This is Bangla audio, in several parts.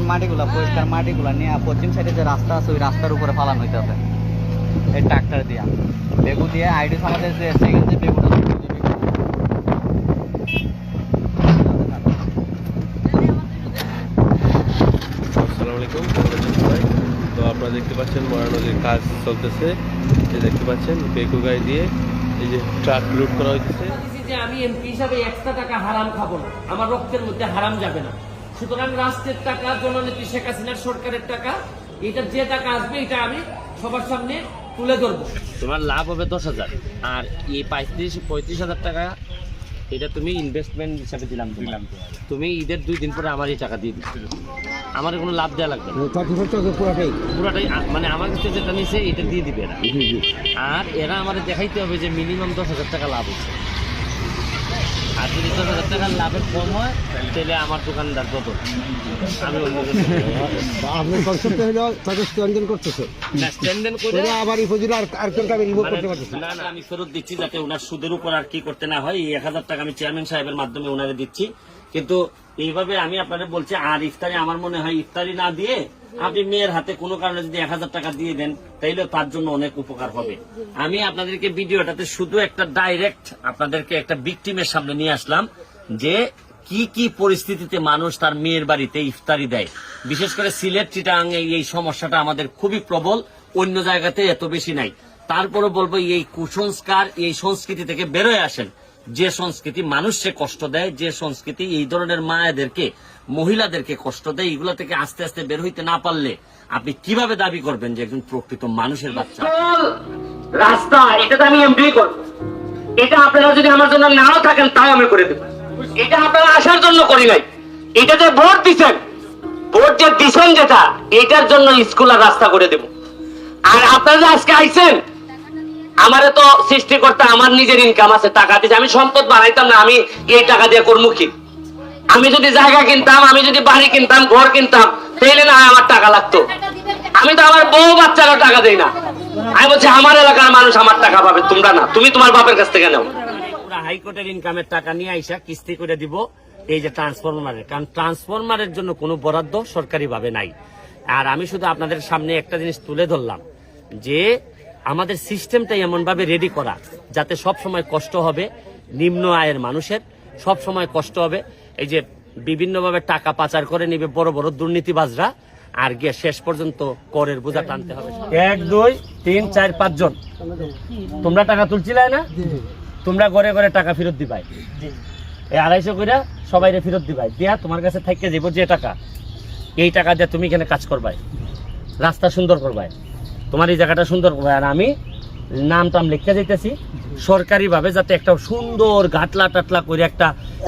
এই খনন মাটিগুলা পরিষ্কার মাটিগুলা নিয়ে পশ্চিম সাইডে যে রাস্তা আছে ওই রাস্তার উপরে ফালানো হইতে হবে এই ট্রাক্টর দিয়া। বেগু দিয়ে আইডি সমাজের যে সেকেন্ড যে বেগুটা আছে, ওই বেগুটা। আসসালামু আলাইকুম কেমন আছেন তো আপনারা দেখতে পাচ্ছেন মরা নদীর কাজ চলতেছে। যে দেখতে পাচ্ছেন বেকু গাড়ি দিয়ে এই যে ট্রাক লুট করা হইতেছে। যে আমি এমপি হিসাবে একটা টাকা হারাম খাব না। আমার রক্তের মধ্যে হারাম যাবে না। সুতরাং রাষ্ট্রের টাকা জননেত্রী শেখ হাসিনার সরকারের টাকা এটা যে টাকা আসবে এটা আমি সবার সামনে তুলে ধরবো। তোমার লাভ হবে দশ হাজার। আর এই পঁয়ত্রিশ পঁয়ত্রিশ হাজার টাকা এটা তুমি ইনভেস্টমেন্ট হিসাবে দিলাম দিলাম। তুমি ঈদের দুই দিন পরে আমার এই টাকা দিয়ে দিবে আমার কোনো লাভ দেওয়া লাগবে পুরাটাই। মানে আমার কাছে যেটা নিছে এটা দিয়ে দিবে এরা। আর এরা আমাদের দেখাইতে হবে যে মিনিমাম দশ হাজার টাকা লাভ হচ্ছে। আর যদি দশ হাজার টাকার লাভের কম হয় তাহলে আমার দোকানদার যত আমি অন্য আপনার কনসেপ্ট হলো স্ট্যান্ডেন করতেছে। স্ট্যান্ডেন করে আবার ফজিল আর রিমুভ করতে পারতেছে না। না আমি ফেরত দিচ্ছি যাতে ওনার সুদের উপর আর কি করতে না হয়। এই এক হাজার টাকা আমি চেয়ারম্যান সাহেবের মাধ্যমে ওনারে দিচ্ছি। কিন্তু এইভাবে আমি আপনাদের বলছি আর ইফতারি আমার মনে হয় ইফতারি না দিয়ে আপনি মেয়ের হাতে কোনো কারণে যদি এক হাজার টাকা দিয়ে দেন, তাইলে তার জন্য অনেক উপকার হবে। আমি আপনাদেরকে ভিডিওটাতে শুধু একটা ডাইরেক্ট আপনাদেরকে একটা বিক্টিমের সামনে নিয়ে আসলাম যে কি কি পরিস্থিতিতে মানুষ তার মেয়ের বাড়িতে ইফতারি দেয়। বিশেষ করে সিলেট, চিটাং, এই সমস্যাটা আমাদের খুবই প্রবল, অন্য জায়গাতে এত বেশি নাই। তারপরে বলব এই কুসংস্কার, এই সংস্কৃতি থেকে বেরোয় আসেন। যে সংস্কৃতি মানুষকে কষ্ট দেয়, যে সংস্কৃতি এই ধরনের মায়েদেরকে, মহিলাদেরকে কষ্ট দেয়, এগুলো থেকে আস্তে আস্তে বের হইতে না পারলে আপনি কীভাবে দাবি করবেন যে একজন প্রকৃত মানুষের বাচ্চা? রাস্তা, এটা আমি এমডি করব। এটা আপনারা যদি আমার জন্য নাও থাকেন, তাও আমি করে দেব। এটা আপনারা আসার জন্য করি নাই। এটা যে ভোট দিছেন, ভোট যে দিছেন যেটা, এটার জন্য স্কুল আর রাস্তা করে দেব। আর আপনারা আজকে আইছেন আমারে তো সৃষ্টি করতে আমার নিজের ইনকাম আছে, টাকা দিতে আমি সম্পদ বানাইতাম না, আমি এই টাকা দিয়ে করব কি? আমি যদি জায়গা কিনতাম, আমি যদি বাড়ি কিনতাম, ঘর কিনতাম, তাইলে না আমার টাকা লাগতো। আমি তো আমার বউ বাচ্চারা টাকা দেই না। আমি বলছি, আমার এলাকার মানুষ আমার টাকা পাবে, তোমরা না। তুমি তোমার বাপের কাছ থেকে নাও। হাইকোর্টের ইনকামের টাকা নিয়ে আইসা কিস্তি করে দিব, এই যে ট্রান্সফরমারের কারণ ট্রান্সফরমারের জন্য কোনো বরাদ্দ সরকারি ভাবে নাই। আর আমি শুধু আপনাদের সামনে একটা জিনিস তুলে ধরলাম, যে আমাদের সিস্টেমটাই এমন ভাবে রেডি করা যাতে সব সময় কষ্ট হবে নিম্ন আয়ের মানুষের সব সময় কষ্ট হবে। এই যে বিভিন্নভাবে টাকা পাচার করে নিবে বড় বড় দুর্নীতিবাজরা আর গিয়ে শেষ পর্যন্ত করের বোঝা টানতে হবে। এক দুই তিন চার পাঁচ জন। তোমরা টাকা তুলছিলে না? তোমরা ঘরে ঘরে টাকা ফেরত দিবাই। এই আড়াইশো করে সবাই ফেরত দিবাই। দিয়া তোমার কাছে থাকতে যাব যে টাকা। এই টাকা দিয়ে তুমি এখানে কাজ করবাই। রাস্তা সুন্দর করবাই। তোমার এই জায়গাটা সুন্দর আর আমি নাম টাম লিখতে যাইতেছি। সরকারি ভাবে যাতে একটা সুন্দর গাটলা টাটলা করে একটা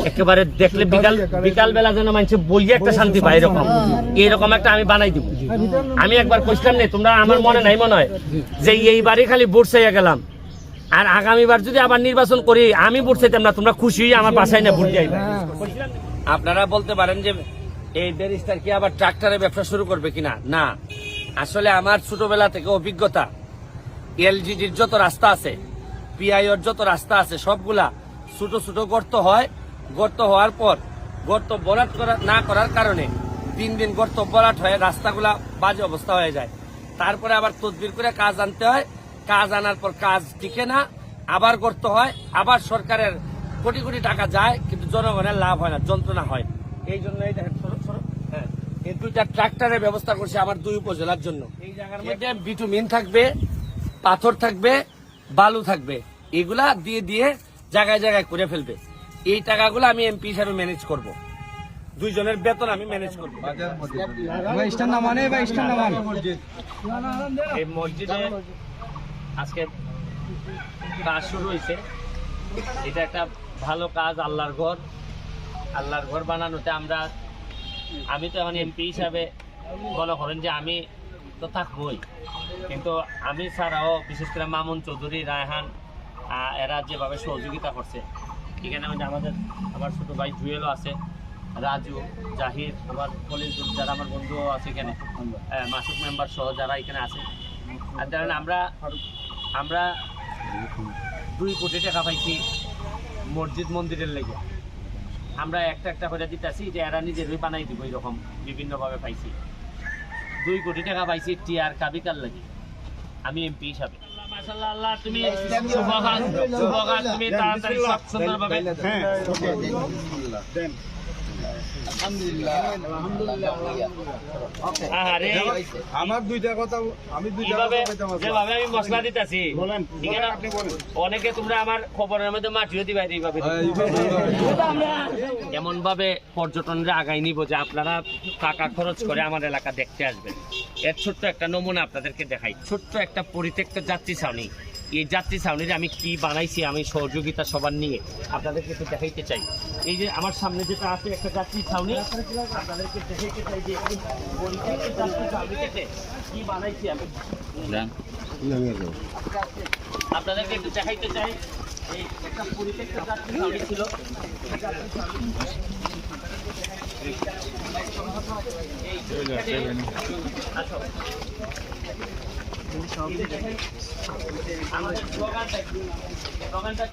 একেবারে দেখলে বিকাল বিকাল বেলা যেন মানুষ বলিয়ে একটা শান্তি পায় এরকম। এরকম একটা আমি বানাই দিব। আমি একবার কইছিলাম নেই তোমরা আমার মনে নাই মনে হয় যে এইবারই খালি ভোট চাইয়া গেলাম। আর আগামীবার যদি আবার নির্বাচন করি আমি ভোট চাইতাম না তোমরা খুশি হয়ে আমার বাসায় না ভোট যাইবে আপনারা বলতে পারেন যে এই ব্যারিস্টার কি আবার ট্রাক্টরে ব্যবসা শুরু করবে কিনা? না। আসলে আমার ছোটবেলা থেকে অভিজ্ঞতা। এলজিডির যত রাস্তা আছে, পিআইওর যত রাস্তা আছে, সবগুলা ছোট ছোট গর্ত হয়। গর্ত হওয়ার পর, গর্ত বরাট করা না করার কারণে দিন দিন গর্ত বরাট হয়ে রাস্তাগুলা বাজে অবস্থা হয়ে যায়। তারপরে আবার তদবির করে কাজ আনতে হয়। কাজ আনার পর কাজ টিকে না, আবার গর্ত হয়, আবার সরকারের কোটি কোটি টাকা যায়, কিন্তু জনগণের লাভ হয় না, যন্ত্রণা হয়। এই জন্য এই দেখেন সরো। হ্যাঁ ট্রাক্টরের ব্যবস্থা করছে আমার দুই উপজেলার জন্য। এই জায়গার মধ্যে? বিটুমিন থাকবে পাথর থাকবে বালু থাকবে। এগুলা দিয়ে দিয়ে জায়গায় জায়গায় করে ফেলবে। এই টাকাগুলো আমি এমপি হিসাবে ম্যানেজ করব। দুইজনের বেতন আমি ম্যানেজ করব। স্ট্যান্ড নামান এই মসজিদে আজকে কাজ শুরু হয়েছে এটা একটা ভালো কাজ আল্লাহর ঘর। আল্লাহর ঘর বানানোতে আমরা আমি তো এখন এমপি হিসাবে মনে করেন যে আমি তো থাকবই কিন্তু আমি ছাড়াও বিশেষ করে মামুন চৌধুরী, রায়হান এরা যেভাবে সহযোগিতা করছে, এখানে মানে আমাদের আমার ছোটো ভাই জুয়েলও আছে, রাজু, জাহির, আমার কলেজ যারা আমার বন্ধুও আছে এখানে মাসুক মেম্বার সহ যারা এখানে আছে। আর আমরা আমরা দুই কোটি টাকা পাইছি মসজিদ মন্দিরের লেগে। আমরা একটা একটা করে দিতেছি যে এরা নিজেরই বানাই দিব এরকম বিভিন্নভাবে পাইছি। দুই কোটি টাকা পাইছি টিআর কাবিকার লাগে আমি এমপি হিসাবে। আল্লাহ তুমি কাজ তুমি তাড়াতাড়ি সুন্দরভাবে অনেকে তোমরা আমার খবরের মধ্যে এমন ভাবে পর্যটনরা আগাই নিব যে আপনারা টাকা খরচ করে আমার এলাকা দেখতে আসবেন এর ছোট্ট একটা নমুনা আপনাদেরকে দেখাই। ছোট্ট একটা পরিত্যক্ত যাত্রী ছাউনি। এই যাত্রী ছাউনির আমি কি বানাইছি আমি সহযোগিতা সবার নিয়ে আপনাদেরকে একটু দেখাইতে চাই এই যে আমার সামনে যেটা আছে একটা যাত্রী ছাউনি আপনাদেরকে দেখাইতে চাই যে যাত্রী কি বানাইছি আমি আপনাদেরকে একটু দেখাইতে চাই এই একটা পরিত্যক্ত যাত্রী ছাউনি ছিল এই যাত্রী